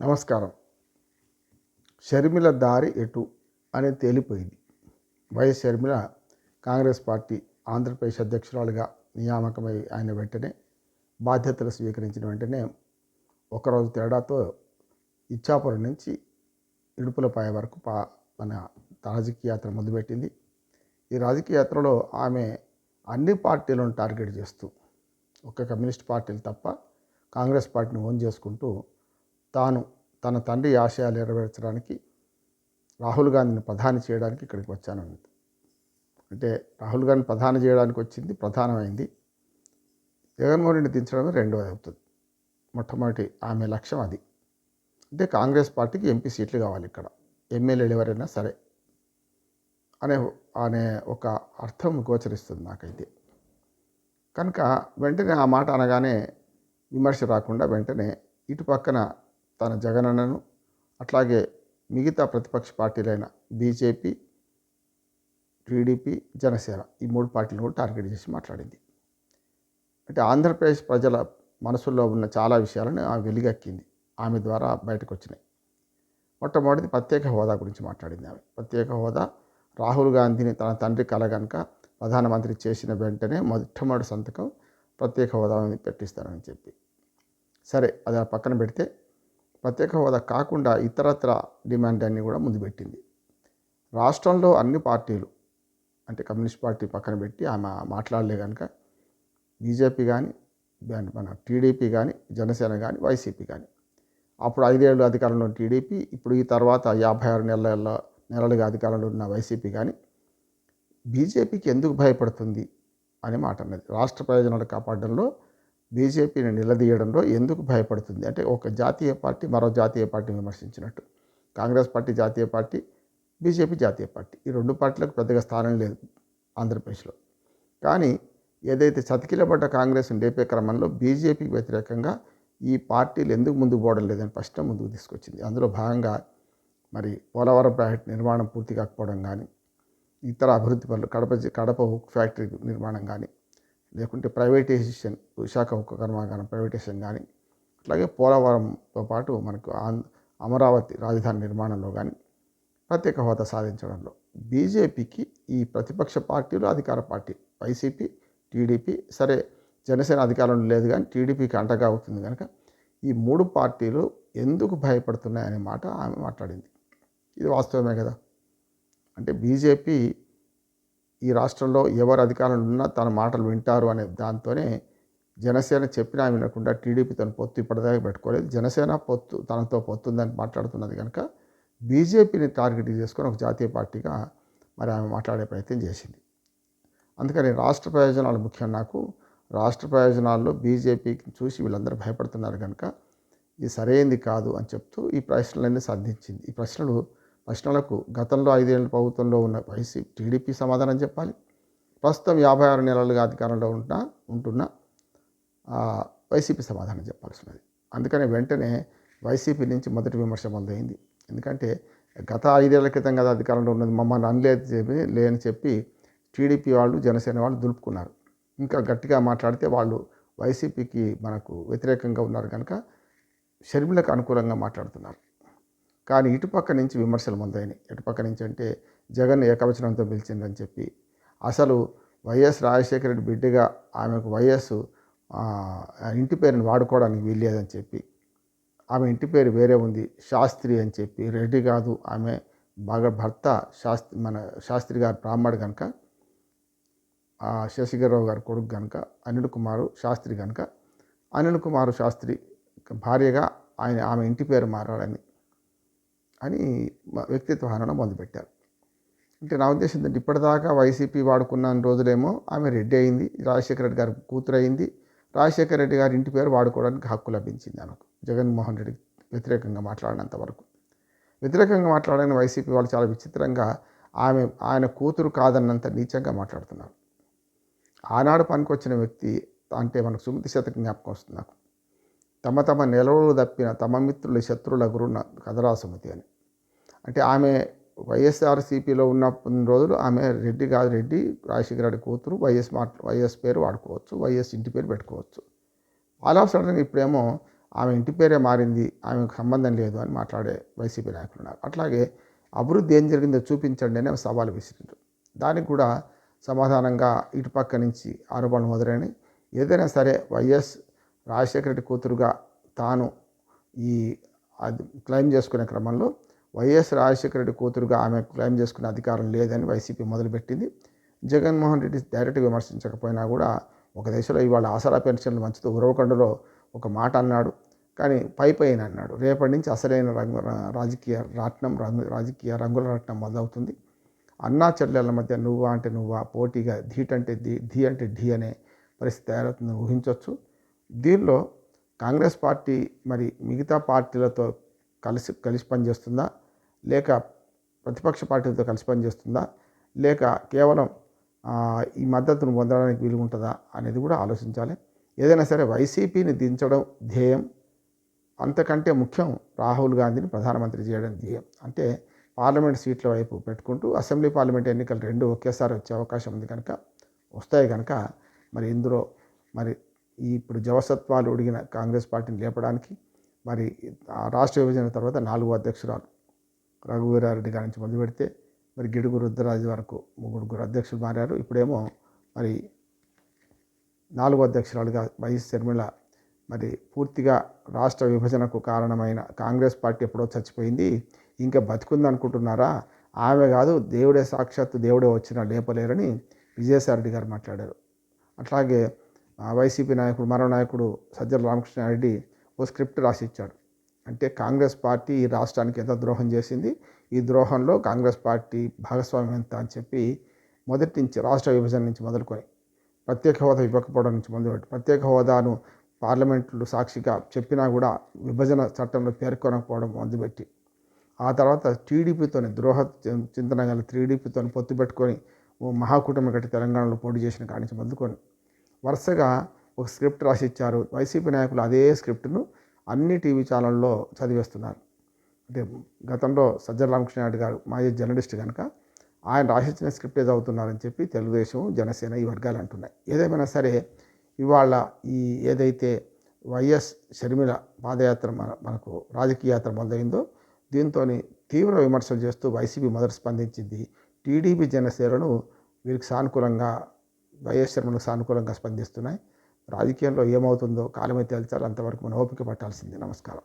నమస్కారం. షర్మిల దారి ఎటు? అని తేలిపోయింది. YS Sharmila Congress party Andhra Pradesh అధ్యక్షురాలుగా నియామకమై ఆయన వెంటనే బాధ్యతలు స్వీకరించిన వెంటనే ఒకరోజు తేడాతో ఇచ్చాపురం నుంచి ఇడుపులపాయ వరకు పా మన రాజకీయ యాత్ర మొదలుపెట్టింది. ఈ రాజకీయ యాత్రలో ఆమె అన్ని పార్టీలను టార్గెట్ చేస్తూ ఒక కమ్యూనిస్ట్ పార్టీలు తప్ప కాంగ్రెస్ పార్టీని ఓన్ చేసుకుంటూ తాను తన తండ్రి ఆశయాలు నెరవేర్చడానికి రాహుల్ గాంధీని ప్రధాని చేయడానికి ఇక్కడికి వచ్చానన్నది అంటే రాహుల్ గాంధీ ప్రధాని చేయడానికి వచ్చింది ప్రధానమైంది. జగన్మోహన్ రెడ్డి దించడమే రెండవది అవుతుంది. మొట్టమొదటి ఆమె లక్ష్యం అది. అంటే కాంగ్రెస్ పార్టీకి ఎంపీ సీట్లు కావాలి ఇక్కడ. ఎమ్మెల్యేలు ఎవరైనా సరే అనే అనే ఒక అర్థం గోచరిస్తుంది నాకైతే. కనుక వెంటనే ఆ మాట అనగానే విమర్శ రాకుండా వెంటనే ఇటు పక్కన తన జగనన్నను అట్లాగే మిగతా ప్రతిపక్ష పార్టీలైన బీజేపీ టీడీపీ జనసేన ఈ మూడు పార్టీలను కూడా టార్గెట్ చేసి మాట్లాడింది. అంటే ఆంధ్రప్రదేశ్ ప్రజల మనసుల్లో ఉన్న చాలా విషయాలను ఆమె వెలుగెక్కింది. ఆమె ద్వారా బయటకు వచ్చినాయి మొట్టమొదటిది ప్రత్యేక హోదా గురించి మాట్లాడింది ఆమె. ప్రత్యేక హోదా రాహుల్ గాంధీని తన తండ్రి కలగనుక ప్రధానమంత్రి చేసిన వెంటనే మొట్టమొదటి సంతకం ప్రత్యేక హోదా పెట్టిస్తానని చెప్పి. సరే అది ఆ పక్కన పెడితే ప్రత్యేక హోదా కాకుండా ఇతరత్ర డిమాండ్ అన్నీ కూడా ముందు పెట్టింది. రాష్ట్రంలో అన్ని పార్టీలు అంటే కమ్యూనిస్ట్ పార్టీ పక్కన పెట్టి ఆమె మాట్లాడలే కనుక బీజేపీ కానీ మన టీడీపీ కానీ జనసేన కానీ వైసీపీ కానీ అప్పుడు ఐదేళ్ళు అధికారంలో ఉన్న టీడీపీ ఇప్పుడు ఈ తర్వాత యాభై ఆరు నెలల నెలలుగా అధికారంలో ఉన్న వైసీపీ కానీ బీజేపీకి ఎందుకు భయపడుతుంది అనే మాట అన్నది. రాష్ట్ర ప్రయోజనాలు కాపాడడంలో బీజేపీని నిలదీయడంలో ఎందుకు భయపడుతుంది? అంటే ఒక జాతీయ పార్టీ మరో జాతీయ పార్టీని విమర్శించినట్టు. కాంగ్రెస్ పార్టీ జాతీయ పార్టీ బీజేపీ జాతీయ పార్టీ. ఈ రెండు పార్టీలకు పెద్దగా స్థానం లేదు ఆంధ్రప్రదేశ్లో. కానీ ఏదైతే చతికిలబడ్డ కాంగ్రెస్ లేపే క్రమంలో బీజేపీకి వ్యతిరేకంగా ఈ పార్టీలు ఎందుకు ముందుకు పోవడం లేదని ప్రశ్న ముందుకు తీసుకొచ్చింది. అందులో భాగంగా మరి పోలవరం ప్రాజెక్ట్ నిర్మాణం పూర్తి కాకపోవడం కానీ ఇతర అభివృద్ధి పనులు కడప కడప ఉక్ ఫ్యాక్టరీ నిర్మాణం కానీ లేకుంటే ప్రైవేటైజేషన్ విశాఖ ఉక్కు కర్మాగారం ప్రైవేటైజేషన్ కానీ అట్లాగే పోలవరంతో పాటు మనకు ఆంధ్ర అమరావతి రాజధాని నిర్మాణంలో కానీ ప్రత్యేక హోదా సాధించడంలో బీజేపీకి ఈ ప్రతిపక్ష పార్టీలు అధికార పార్టీ వైసీపీ టీడీపీ సరే జనసేన అధికారంలో లేదు కానీ టీడీపీకి అంటగా అవుతుంది కనుక ఈ మూడు పార్టీలు ఎందుకు భయపడుతున్నాయనే మాట ఆమె మాట్లాడింది. ఇది వాస్తవమే కదా. అంటే బీజేపీ ఈ రాష్ట్రంలో ఎవరు అధికారంలో ఉన్నా తన మాటలు వింటారు అనే దాంతోనే జనసేన చెప్పినా వినకుండా టీడీపీ తన పొత్తు ఇప్పటిదాకా పెట్టుకోలేదు. జనసేన పొత్తు తనతో పొత్తుందని మాట్లాడుతున్నది కనుక బీజేపీని టార్గెట్ చేసుకొని ఒక జాతీయ పార్టీగా మరి ఆమె మాట్లాడే ప్రయత్నం చేసింది. అందుకని రాష్ట్ర ప్రయోజనాలు ముఖ్యం నాకు. రాష్ట్ర ప్రయోజనాల్లో బీజేపీకి చూసి వీళ్ళందరూ భయపడుతున్నారు కనుక ఇది సరైంది కాదు అని చెప్తూ ఈ ప్రశ్నలన్నీ సంధించింది. ఈ ప్రశ్నలు ప్రశ్నలకు గతంలో ఐదేళ్ళ ప్రభుత్వంలో ఉన్న వైసీ టీడీపీ సమాధానం చెప్పాలి. ప్రస్తుతం యాభై ఆరు నెలలుగా అధికారంలో ఉంటున్న ఉంటున్న వైసీపీ సమాధానం చెప్పాల్సినది. అందుకని వెంటనే వైసీపీ నుంచి మొదటి విమర్శ మొదలైంది. ఎందుకంటే గత ఐదేళ్ళ క్రితం కదా అధికారంలో ఉన్నది. మమ్మల్ని అనలేదు చెప్పి లేని చెప్పి టీడీపీ వాళ్ళు జనసేన వాళ్ళు దులుపుకున్నారు. ఇంకా గట్టిగా మాట్లాడితే వాళ్ళు వైసీపీకి మనకు వ్యతిరేకంగా ఉన్నారు కనుక షర్మిలకు అనుకూలంగా మాట్లాడుతున్నారు. కానీ ఇటుపక్క నుంచి విమర్శలు మొదలైనవి ఇటుపక్క నుంచి అంటే జగన్ ఏకవచనంతో పిలిచిందని చెప్పి. అసలు వైఎస్ రాజశేఖర రెడ్డి బిడ్డగా ఆమెకు వైఎస్ ఆ, ఇంటి పేరుని వాడుకోవడానికి వీల్లేదని చెప్పి. ఆమె ఇంటి పేరు వేరే ఉంది శాస్త్రి అని చెప్పి. రెడ్డి కాదు ఆమె బాగా భర్త శాస్త్రి మన శాస్త్రి గారు బ్రాహ్మడు కనుక ఆ శశిధరరావు గారి కొడుకు కనుక అనిల్ కుమారు శాస్త్రి కనుక అనిల్ కుమారు శాస్త్రి భార్యగా ఆయన ఆమె ఇంటి పేరు మారాలని అని వ్యక్తిత్వ హననం మొదలుపెట్టారు. అంటే నా ఉద్దేశం ఏంటంటే ఇప్పటిదాకా వైసీపీ వాడుకున్న రోజులేమో ఆమె రెడ్డి అయింది రాజశేఖర రెడ్డి గారి కూతురు అయింది. రాజశేఖర రెడ్డి గారి ఇంటి పేరు వాడుకోవడానికి హక్కు లభించింది ఆమెకు. జగన్మోహన్ రెడ్డి వ్యతిరేకంగా మాట్లాడినంత వరకు. వ్యతిరేకంగా మాట్లాడిన వైసీపీ వాళ్ళు చాలా విచిత్రంగా ఆమె ఆయన కూతురు కాదన్నంత నీచంగా మాట్లాడుతున్నారు. ఆనాడు పనికొచ్చిన వ్యక్తి అంటే మనకు సుమతి శతకం జ్ఞాపకం వస్తుంది నాకు. తమ తమ నిలవలు తప్పిన తమ మిత్రుల శత్రుల గురున్న కదరా సుమతి అని. అంటే ఆమె వైఎస్ఆర్సీపీలో ఉన్న రోజులు ఆమె రెడ్డి కాదు రెడ్డి రాజశేఖర రెడ్డి కూతురు వైఎస్ మా వైఎస్ పేరు వాడుకోవచ్చు వైఎస్ ఇంటి పేరు పెట్టుకోవచ్చు. ఆల్ ఆఫ్ సడన్ ఇప్పుడేమో ఆమె ఇంటి పేరే మారింది ఆమెకు సంబంధం లేదు అని మాట్లాడే వైసీపీ నాయకులు ఉన్నారు. అట్లాగే అభివృద్ధి ఏం జరిగిందో చూపించండి అని సవాలు విసిరిండ్రు దానికి కూడా సమాధానంగా ఇటుపక్క నుంచి ఆరోపణలు మొదలైనవి. ఏదైనా సరే వైఎస్ రాజశేఖర రెడ్డి కూతురుగా తాను ఈ అది క్లెయిమ్ చేసుకునే క్రమంలో వైఎస్ రాజశేఖర రెడ్డి కూతురుగా ఆమె క్లెయిమ్ చేసుకునే అధికారం లేదని వైసీపీ మొదలుపెట్టింది. జగన్మోహన్ రెడ్డి డైరెక్ట్గా విమర్శించకపోయినా కూడా ఒక దశలో ఇవాళ ఆసరా పెన్షన్లు మంచితో ఉరవకొండలో ఒక మాట అన్నాడు. కానీ పై పైన అన్నాడు. రేపటి నుంచి అసలైన రంగు రాజకీయ రాట్నం రంగు రాజకీయ రంగుల రత్నం మొదలవుతుంది. అన్నా చెల్లెళ్ళ మధ్య నువ్వా అంటే నువ్వా పోటీగా ధీట్ అంటే ధీ ధీ అంటే ఢీ అనే పరిస్థితి తయారవుతుందని ఊహించవచ్చు దీనిలో కాంగ్రెస్ పార్టీ మరి మిగతా పార్టీలతో కలిసి కలిసి పనిచేస్తుందా? లేక ప్రతిపక్ష పార్టీలతో కలిసి పనిచేస్తుందా? లేక కేవలం ఈ మద్దతును పొందడానికి వీలు ఉంటుందా అనేది కూడా ఆలోచించాలి. ఏదైనా సరే వైసీపీని దించడం ధ్యేయం. అంతకంటే ముఖ్యం రాహుల్ గాంధీని ప్రధానమంత్రి చేయడం ధ్యేయం. అంటే పార్లమెంట్ సీట్ల వైపు పెట్టుకుంటూ అసెంబ్లీ పార్లమెంట్ ఎన్నికలు రెండు ఒకేసారి వచ్చే అవకాశం ఉంది కనుక వస్తాయి కనుక మరి ఇందులో మరి ఇప్పుడు జవసత్వాలు ఉడిగిన కాంగ్రెస్ పార్టీని లేపడానికి మరి రాష్ట్ర విభజన తర్వాత నాలుగో అధ్యక్షురాలు రఘువీరారెడ్డి గారి నుంచి మొదలు పెడితే మరి గిడుగు రుద్రరాజు వరకు ముగ్గురు అధ్యక్షులు మారారు. ఇప్పుడేమో మరి నాలుగో అధ్యక్షురాలుగా వైఎస్ శర్మిళ మరి పూర్తిగా రాష్ట్ర విభజనకు కారణమైన కాంగ్రెస్ పార్టీ ఎప్పుడో చచ్చిపోయింది. ఇంకా బతుకుందనుకుంటున్నారా? ఆమె కాదు దేవుడే సాక్షాత్తు దేవుడే వచ్చినా లేపలేరని విజయసాయిరెడ్డి గారు మాట్లాడారు. అట్లాగే వైసీపీ నాయకుడు మరో నాయకుడు సజ్జల రామకృష్ణారెడ్డి ఓ స్క్రిప్ట్ రాసి ఇచ్చాడు అంటే కాంగ్రెస్ పార్టీ ఈ రాష్ట్రానికి ఎంత ద్రోహం చేసింది? ఈ ద్రోహంలో కాంగ్రెస్ పార్టీ భాగస్వామ్యం ఎంత అని చెప్పి మొదటి నుంచి రాష్ట్ర విభజన నుంచి మొదలుకొని ప్రత్యేక హోదా ఇవ్వకపోవడం నుంచి మొదలుపెట్టి ప్రత్యేక హోదాను పార్లమెంట్లు సాక్షిగా చెప్పినా కూడా విభజన చట్టంలో పేర్కొనకపోవడం మొదలుపెట్టి ఆ తర్వాత టీడీపీతోని ద్రోహ చింతన గల టీడీపీతో పొత్తు పెట్టుకొని ఓ మహాకూటమి కట్టి తెలంగాణలో పోటీ చేసిన కాడి నుంచి మొదలుకొని వరుసగా ఒక స్క్రిప్ట్ రాసి ఇచ్చారు వైసీపీ నాయకులు అదే స్క్రిప్ట్ను అన్ని టీవీ ఛానల్లో చదివేస్తున్నారు. అంటే గతంలో సజ్జల రామకృష్ణారెడ్డి గారు మాజీ జర్నలిస్ట్ కనుక ఆయన రాసిచ్చిన స్క్రిప్టే చదువుతున్నారని చెప్పి తెలుగుదేశం జనసేన ఈ వర్గాలు అంటున్నాయి. ఏదేమైనా సరే ఇవాళ ఈ ఏదైతే వైఎస్ షర్మిల పాదయాత్ర మన మనకు రాజకీయ యాత్ర మొదలైందో దీంతో తీవ్ర విమర్శలు చేస్తూ వైసీపీ మొదటి స్పందించింది టీడీపీ జనసేనను వీరికి సానుకూలంగా వైఎస్ శర్మలకు సానుకూలంగా స్పందిస్తున్నాయి. రాజకీయంలో ఏమవుతుందో కాలమే తేల్చాలి. అంతవరకు మనం ఓపిక పట్టాల్సిందే. నమస్కారం.